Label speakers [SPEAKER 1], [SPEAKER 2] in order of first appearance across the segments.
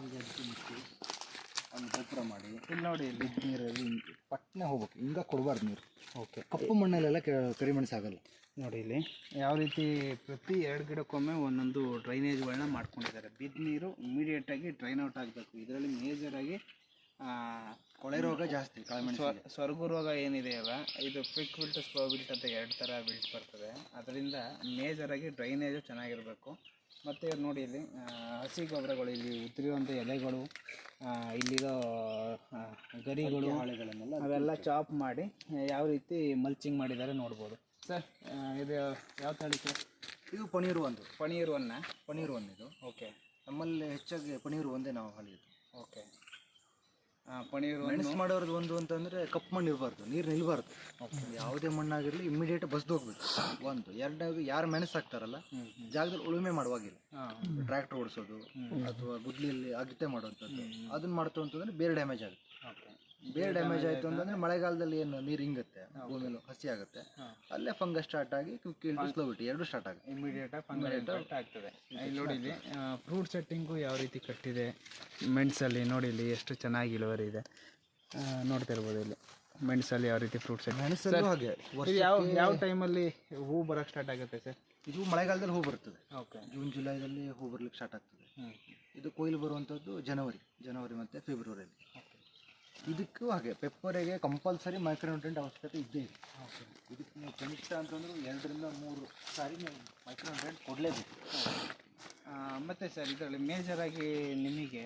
[SPEAKER 1] ಹಂಗೆ ಅದಕ್ಕೆ ಮುಚ್ಚಿ ಒಂದು ಗೊಬ್ಬರ ಮಾಡಿ.
[SPEAKER 2] ಇಲ್ಲಿ ನೋಡಿ ಇಲ್ಲಿ.
[SPEAKER 1] ನೀರಲ್ಲಿ ಪಟ್ಟನೆ ಪಟ್ನೆ ಹೋಗ್ಬೇಕು. ಹಿಂಗೆ ಕೊಡಬಾರ್ದು ನೀರು.
[SPEAKER 2] ಓಕೆ
[SPEAKER 1] ಕಪ್ಪು ಮಣ್ಣಲ್ಲೆಲ್ಲ ಕರಿ ಕರಿಮೆಣಸು ಆಗಲ್ಲ
[SPEAKER 2] ನೋಡಿ ಇಲ್ಲಿ ಯಾವ ರೀತಿ ಪ್ರತಿ ಎರಡು ಗಿಡಕ್ಕೊಮ್ಮೆ ಒಂದೊಂದು ಡ್ರೈನೇಜ್ಗಳನ್ನ ಮಾಡ್ಕೊಂಡಿದ್ದಾರೆ. ಬಿದ್ದ ನೀರು ಇಮಿಡಿಯೇಟಾಗಿ ಡ್ರೈನ್ ಔಟ್ ಆಗಬೇಕು. ಇದರಲ್ಲಿ ಮೇಜರಾಗಿ
[SPEAKER 1] ಕೊಳೆ ರೋಗ ಜಾಸ್ತಿ ಕಾಳುಮೆಣಸು
[SPEAKER 2] ಸ್ವರ್ಗ ರೋಗ ಏನಿದೆಯಲ್ಲ ಇದು ಕ್ವಿಕ್ ವಿಲ್ಟ್ ಸ್ಲೋ ವಿಲ್ಟ್ ಅಂತ ಎರಡು ಥರ ವಿಲ್ಟ್ ಬರ್ತದೆ. ಅದರಿಂದ ಮೇಜರಾಗಿ ಡ್ರೈನೇಜು ಚೆನ್ನಾಗಿರಬೇಕು. ಮತ್ತು ನೋಡಿ ಇಲ್ಲಿ ಹಸಿ ಗೊಬ್ಬರಗಳು ಇಲ್ಲಿ ಉದುರಿರುವಂಥ ಎಲೆಗಳು ಇಲ್ಲಿರೋ ಗರಿಗಳು
[SPEAKER 1] ಹಾಳೆಗಳನ್ನೆಲ್ಲ
[SPEAKER 2] ಅವೆಲ್ಲ ಚಾಪ್ ಮಾಡಿ ಯಾವ ರೀತಿ ಮಲ್ಚಿಂಗ್ ಮಾಡಿದ್ದಾರೆ ನೋಡ್ಬೋದು. ಸರ್ ಇದು ಯಾವ ತಳಿ ಸರ್
[SPEAKER 1] ಇದು ಪನೀರು ಒಂದು.
[SPEAKER 2] ಪನೀರ್ ಒನ್ನ
[SPEAKER 1] ಪನೀರು ಒಂದು ಇದು
[SPEAKER 2] ಓಕೆ.
[SPEAKER 1] ನಮ್ಮಲ್ಲಿ ಹೆಚ್ಚಾಗಿ ಪನೀರು ಒಂದೇ ನಾವು ಹಾಲಿದ್ದು.
[SPEAKER 2] ಪನೀರ್
[SPEAKER 1] ಮೆಣಸು ಮಾಡೋರ್ದು ಒಂದು ಅಂತಂದ್ರೆ ಕಪ್ಪು ಮಣ್ಣು ಇರಬಾರ್ದು ನೀರು ನಿಲ್ಬಾರ್ದು. ಯಾವುದೇ ಮಣ್ಣಾಗಿರಲಿ ಇಮಿಡಿಯೇಟ್ ಬಸ್ದು ಹೋಗ್ಬೇಕು. ಒಂದು ಎರಡನೇದು ಯಾರು ಮೆಣಸು ಹಾಕ್ತಾರಲ್ಲ ಜಾಗದಲ್ಲಿ ಉಳುಮೆ ಮಾಡುವಾಗಿಲ್ಲ. ಟ್ರ್ಯಾಕ್ಟರ್ ಓಡಿಸೋದು ಅಥವಾ ಗುದ್ಲಿಯಲ್ಲಿ ಅಗತೆ ಮಾಡುವಂಥದ್ದು. ಅದನ್ನ ಮಾಡ್ತು ಅಂತಂದ್ರೆ ಬೇರೆ ಡ್ಯಾಮೇಜ್ ಆಗುತ್ತೆ. ಬೇರೆ ಡ್ಯಾಮೇಜ್ ಆಯ್ತು ಅಂತಂದ್ರೆ ಮಳೆಗಾಲದಲ್ಲಿ ಏನು ನೀರು ಹಿಂಗುತ್ತೆ ಭೂಮಿಯಲ್ಲಿ ಹಸಿ ಆಗುತ್ತೆ. ಅಲ್ಲೇ ಫಂಗಸ್ ಸ್ಟಾರ್ಟ್ ಆಗಿ ಕ್ವಿಕ್ ಸ್ಲೋ ಬಿಟ್ಟು ಎರಡು ಸ್ಟಾರ್ಟ್ ಆಗುತ್ತೆ.
[SPEAKER 2] ಫಂಗಲ್ ಇಂಪ್ಯಾಕ್ಟ್ ಆಗ್ತದೆ. ಇಲ್ಲಿ ಫ್ರೂಟ್ ಸೆಟ್ಟಿಂಗು ಯಾವ ರೀತಿ ಕಟ್ಟಿದೆ? ಮೆಣಸಲ್ಲಿ ನೋಡಿ ಇಲ್ಲಿ ಎಷ್ಟು ಚೆನ್ನಾಗಿ ಇಳುವರಿ ಇದೆ. ನೋಡ್ತಾ ಇರ್ಬೋದು ಇಲ್ಲಿ. ಮೆಣಸಲ್ಲಿ ಯಾವ ರೀತಿ ಫ್ರೂಟ್ ಸೆಟ್
[SPEAKER 1] ಮೆಣಸಲ್ಲೂ ಹಾಗೆ.
[SPEAKER 2] ಯಾವ ಯಾವ ಟೈಮಲ್ಲಿ ಹೂ ಬರೋಕ್ಕೆ ಸ್ಟಾರ್ಟ್ ಆಗುತ್ತೆ ಸರ್
[SPEAKER 1] ಇದು ಮಳೆಗಾಲದಲ್ಲಿ ಹೂ ಬರ್ತದೆ.
[SPEAKER 2] ಓಕೆ
[SPEAKER 1] ಜೂನ್ ಜುಲೈದಲ್ಲಿ ಹೂ ಬರ್ಲಿಕ್ಕೆ ಸ್ಟಾರ್ಟ್ ಆಗ್ತದೆ. ಇದು ಕೊಯ್ಲು ಬರುವಂಥದ್ದು ಜನವರಿ ಜನವರಿ ಮತ್ತು ಫೆಬ್ರವರಿಯಲ್ಲಿ ಇದಕ್ಕೂ ಹಾಗೆ ಪೆಪ್ಪರಿಗೆ ಕಂಪಲ್ಸರಿ ಮೈಕ್ರೋನ್ಯೂಟ್ರೆಂಟ್ ಅವಶ್ಯಕತೆ ಇದ್ದೇ ಇದೆ. ಇದಕ್ಕೆ ನೀವು ಕನಿಷ್ಠ ಅಂತಂದ್ರೆ ಎರಡರಿಂದ ಮೂರು ಸಾರಿ ನೀವು ಮೈಕ್ರೋನ್ಯೂಟ್ರೆಂಟ್ ಕೊಡಲೇಬೇಕು.
[SPEAKER 2] ಮತ್ತು ಸರ್ ಇದರಲ್ಲಿ ಮೇಜರಾಗಿ ನಿಮಗೆ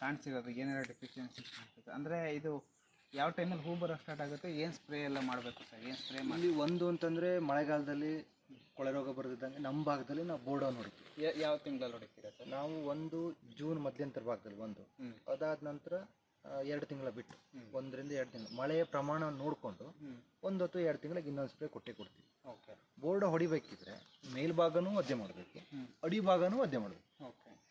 [SPEAKER 2] ಕಾಣಿಸಿರೋದು ಏನಾರ ಡೆಫಿಷಿಯನ್ಸಿ ಕಾಣಿಸುತ್ತೆ ಅಂದರೆ ಇದು ಯಾವ ಟೈಮಲ್ಲಿ ಹೂ ಬರೋ ಸ್ಟಾರ್ಟ್ ಆಗುತ್ತೆ ಏನು ಸ್ಪ್ರೇ ಎಲ್ಲ ಮಾಡಬೇಕು ಸರ್ ಏನು ಸ್ಪ್ರೇ ಮಾಡಿ
[SPEAKER 1] ಒಂದು ಅಂತಂದರೆ ಮಳೆಗಾಲದಲ್ಲಿ ಕೊಳೆ ರೋಗ ಬರೆದಿದ್ದಂಗೆ ನಮ್ಮ ಭಾಗದಲ್ಲಿ ನಾವು ಬೋರ್ಡೋನ್ ಹೊಡಿತೀವಿ.
[SPEAKER 2] ಯಾವ ತಿಂಗಳಲ್ಲಿ ಹೊಡಿತೀರ ಸರ್
[SPEAKER 1] ನಾವು ಒಂದು ಜೂನ್ ಮಧ್ಯಂತರ ಭಾಗದಲ್ಲಿ ಒಂದು. ಅದಾದ ನಂತರ ಎರಡು ತಿಂಗಳ ಬಿಟ್ಟು ಒಂದರಿಂದ ಎರಡು ತಿಂಗಳು. ಮಳೆಯ ಪ್ರಮಾಣ ನೋಡಿಕೊಂಡು ಒಂದು ಅಥವಾ ಎರಡು ತಿಂಗಳಿಗೆ ಇನ್ನೊಂದು ಸ್ಪ್ರೇ ಕೊಟ್ಟೆ ಕೊಡ್ತೀವಿ.
[SPEAKER 2] ಓಕೆ.
[SPEAKER 1] ಬೋರ್ಡ್ ಹೊಡಿಬೇಕಿದ್ರೆ ಮೇಲ್ಭಾಗನೂ ಒದ್ದೆ ಮಾಡಬೇಕು. ಅಡಿಭಾಗನೂ ಒದ್ದೆ ಮಾಡಬೇಕು.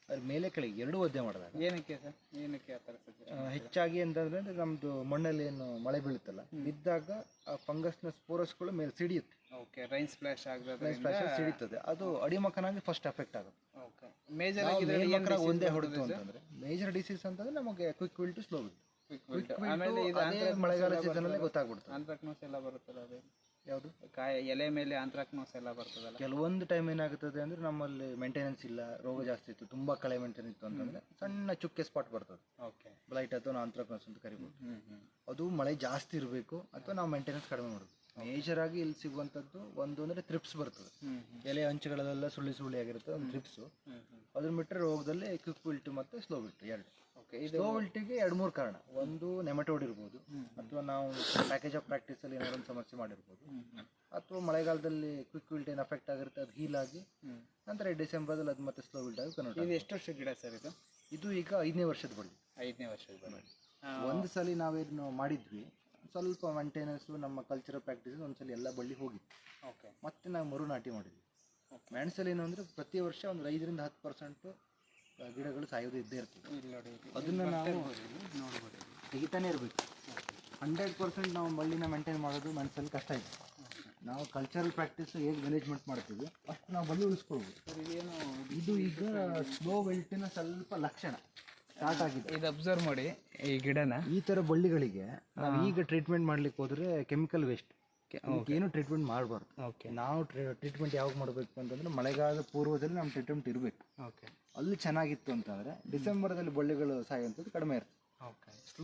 [SPEAKER 1] ಅದ್ರ ಮೇಲೆ ಕೆಳಗೆ ಎರಡೂ ಒದ್ದೆ ಮಾಡಿದಾಗ.
[SPEAKER 2] ಏನಕ್ಕೆ ಸರ್? ಏನಕ್ಕೆ ಆ ಥರ ಸಜ್ಜೆ
[SPEAKER 1] ಹೆಚ್ಚಾಗಿ ಅಂತಂದ್ರೆ ನಮ್ದು ಮಣ್ಣಲ್ಲಿ ಏನು ಮಳೆ ಬೀಳುತ್ತಲ್ಲ ಬಿದ್ದಾಗ ಆ ಫಂಗಸ್ನ ಸ್ಪೋರಸ್ಗಳು ಮೇಲೆ ಸಿಡಿಯುತ್ತೆ.
[SPEAKER 2] ಓಕೆ ರೈನ್ ಸ್ಪ್ಲಾಶ್ ಆಗದ
[SPEAKER 1] ಸ್ಪ್ಲಾಶ್ ಸಿಡಿತದೆ. ಅದು ಅಡಿಮಕನಾಗಿ ಫಸ್ಟ್ ಎಫೆಕ್ಟ್ ಆಗುತ್ತೆ.
[SPEAKER 2] ಓಕೆ. ಮೇಜರ್
[SPEAKER 1] ನಾವು
[SPEAKER 2] ಆಗಿ ಇದರಲ್ಲಿ
[SPEAKER 1] ಒಂದೇ ಹೊಡೆದು ಅಂತಂದ್ರೆ ಮೇಜರ್ ಡಿಸೀಸ್ ಅಂತಂದ್ರೆ ನಮಗೆ quick wilt to slow wilt
[SPEAKER 2] ಆಮೇಲೆ
[SPEAKER 1] ಮಳೆಗಾಲ ಸೀಸನಲ್ಲಿ ಗೊತ್ತಾಗ್ಬಿಡ್ತದೆ
[SPEAKER 2] ಗೊತ್ತಾಗ್ಬಿಡುತ್ತೆ. ಎಲ್ಲ ಬರುತ್ತಲ್ಲ ಅದು?
[SPEAKER 1] ಯಾವುದು?
[SPEAKER 2] ಕಾಯಿ ಎಲೆ ಮೇಲೆ ಆಂಥ್ರಾಕ್ನೋಸ್ ಎಲ್ಲ ಬರ್ತದಲ್ಲ.
[SPEAKER 1] ಕೆಲವೊಂದು ಟೈಮ್ ಏನಾಗುತ್ತದೆ ಅಂದ್ರೆ ನಮ್ಮಲ್ಲಿ ಮೇಂಟೆನೆನ್ಸ್ ಇಲ್ಲ ರೋಗ ಜಾಸ್ತಿ ಇತ್ತು ತುಂಬಾ ಕಳೆ ಮೇಂಟೆನೆನ್ಸ್ ಇತ್ತು ಅಂತಂದ್ರೆ ಸಣ್ಣ ಚುಕ್ಕೆ ಸ್ಪಾಟ್ ಬರ್ತದೆ.
[SPEAKER 2] ಓಕೆ
[SPEAKER 1] ಬ್ಲೈಟ್ ಅಥವಾ ಆಂಥ್ರಾಕ್ನೋಸ್ ಅಂತ ಕರಿಬೋದು.
[SPEAKER 2] ಹ್ಞೂ
[SPEAKER 1] ಅದು ಮಳೆ ಜಾಸ್ತಿ ಇರಬೇಕು ಅಥವಾ ನಾವು ಮೇಂಟೆನೆನ್ಸ್ ಕಡಿಮೆ ಮಾಡೋದು ಮೇಜರ್ ಆಗಿ ಇಲ್ಲಿ ಸಿಗುವಂಥದ್ದು ಒಂದು ಅಂದರೆ ಥ್ರಿಪ್ಸ್ ಬರ್ತದೆ. ಎಲೆ ಅಂಚುಗಳಲ್ಲೆಲ್ಲ ಸುಳ್ಳಿ ಸುಳ್ಳಿ ಆಗಿರುತ್ತೆ ಒಂದು ಥ್ರಿಪ್ಸು ಅದನ್ನ ಬಿಟ್ಟರೆ ರೋಗದಲ್ಲಿ ಕ್ವಿಕ್ ವಿಲ್ಟ್ ಮತ್ತು ಸ್ಲೋ ವಿಲ್ಟ್ ಎರಡು. ಸ್ಲೋ ವಿಲ್ಟಿಗೆ ಎರಡು ಮೂರು ಕಾರಣ. ಒಂದು ನೆಮಟೋಡ್ ಇರ್ಬೋದು ಅಥವಾ ನಾವು ಪ್ಯಾಕೇಜ್ ಆಫ್ ಪ್ರಾಕ್ಟೀಸಲ್ಲಿ ಏನಾದ್ರು ಒಂದು ಸಮಸ್ಯೆ ಮಾಡಿರ್ಬೋದು. ಅಥವಾ ಮಳೆಗಾಲದಲ್ಲಿ ಕ್ವಿಕ್ ವಿಲ್ಟ್ ಏನು ಅಫೆಕ್ಟ್ ಆಗಿರುತ್ತೆ ಅದು ಹೀಲ್ ಆಗಿ ನಂತರ ಡಿಸೆಂಬರ್ದಲ್ಲಿ ಅದು ಮತ್ತೆ ಸ್ಲೋ ವಿಲ್ಟ್ ಆಗಿ ಕನ್ವರ್ಟ್
[SPEAKER 2] ಇದು ಎಷ್ಟು ವರ್ಷ ಗಿಡ ಸರ್ ಇದು?
[SPEAKER 1] ಇದು ಈಗ ಐದನೇ ವರ್ಷದ ಬಳಿ
[SPEAKER 2] ಐದನೇ ವರ್ಷದ ಬಳಿ
[SPEAKER 1] ಒಂದು ಸಲ ನಾವೇನು ಮಾಡಿದ್ವಿ ಸ್ವಲ್ಪ ಮೇಂಟೆನೆನ್ಸು ನಮ್ಮ ಕಲ್ಚರಲ್ ಪ್ರಾಕ್ಟೀಸ್ ಒಂದ್ಸಲ ಎಲ್ಲ ಬಳ್ಳಿ ಹೋಗಿತ್ತು.
[SPEAKER 2] ಓಕೆ.
[SPEAKER 1] ಮತ್ತೆ ನಾವು ಮರು ನಾಟಿ ಮಾಡಿದ್ವಿ ಮೆಣಸಲ್ಲಿ ಏನು ಅಂದರೆ ಪ್ರತಿ ವರ್ಷ ಒಂದು ಐದರಿಂದ ಹತ್ತು ಪರ್ಸೆಂಟು ಗಿಡಗಳು ಸಾಯೋದು ಇದ್ದೇ ಇರ್ತದೆ.
[SPEAKER 2] ಅದನ್ನ ನೋಡಿ
[SPEAKER 1] ನಾವು
[SPEAKER 2] ನೋಡ್ಬೋದು.
[SPEAKER 1] ತೆಗಿತಾನೆ ಇರಬೇಕು. ಹಂಡ್ರೆಡ್ ಪರ್ಸೆಂಟ್ ನಾವು ಮಳ್ಳಿನ ಮೇಂಟೈನ್ ಮಾಡೋದು ಮನಸ್ಸಲ್ಲಿ ಕಷ್ಟ ಇದೆ. ನಾವು ಕಲ್ಚರಲ್ ಪ್ರಾಕ್ಟೀಸ್ ಹೇಗೆ ಮ್ಯಾನೇಜ್ಮೆಂಟ್ ಮಾಡ್ತೀವಿ ಅಷ್ಟು ನಾವು ಬಳ್ಳಿ ಉಳಿಸ್ಕೊಳ್ಬೋದು.
[SPEAKER 2] ಸರ್ ಇದೇನು
[SPEAKER 1] ಇದು ಈಗ ಸ್ಲೋ ವೆಲ್ಟಿನ ಸ್ವಲ್ಪ ಲಕ್ಷಣ ಸ್ಟಾರ್ಟ್ ಆಗಿದೆ.
[SPEAKER 2] ಇದು ಅಬ್ಸರ್ವ್ ಮಾಡಿ ಈ ಗಿಡನ.
[SPEAKER 1] ಈ ಥರ ಬಳ್ಳಿಗಳಿಗೆ ನಾವು ಈಗ ಟ್ರೀಟ್ಮೆಂಟ್ ಮಾಡ್ಲಿಕ್ಕೆ ಹೋದ್ರೆ ಕೆಮಿಕಲ್ ವೇಸ್ಟ್ ಏನು ಟ್ರೀಟ್ಮೆಂಟ್ ಮಾಡಬಾರ್ದು.
[SPEAKER 2] ಓಕೆ.
[SPEAKER 1] ನಾವು ಟ್ರೀಟ್ಮೆಂಟ್ ಯಾವಾಗ ಮಾಡಬೇಕು ಅಂತಂದ್ರೆ ಮಳೆಗಾಲದ ಪೂರ್ವದಲ್ಲಿ ನಮ್ಮ ಟ್ರೀಟ್ಮೆಂಟ್ ಇರಬೇಕು.
[SPEAKER 2] ಓಕೆ.
[SPEAKER 1] ಅಲ್ಲಿ ಚೆನ್ನಾಗಿತ್ತು ಅಂತಂದರೆ ಡಿಸೆಂಬರ್ದಲ್ಲಿ ಬಳ್ಳಿಗಳು ಸಾಯುವಂಥದ್ದು ಕಡಿಮೆ ಇರ್ತದೆ.
[SPEAKER 2] ಓಕೆ.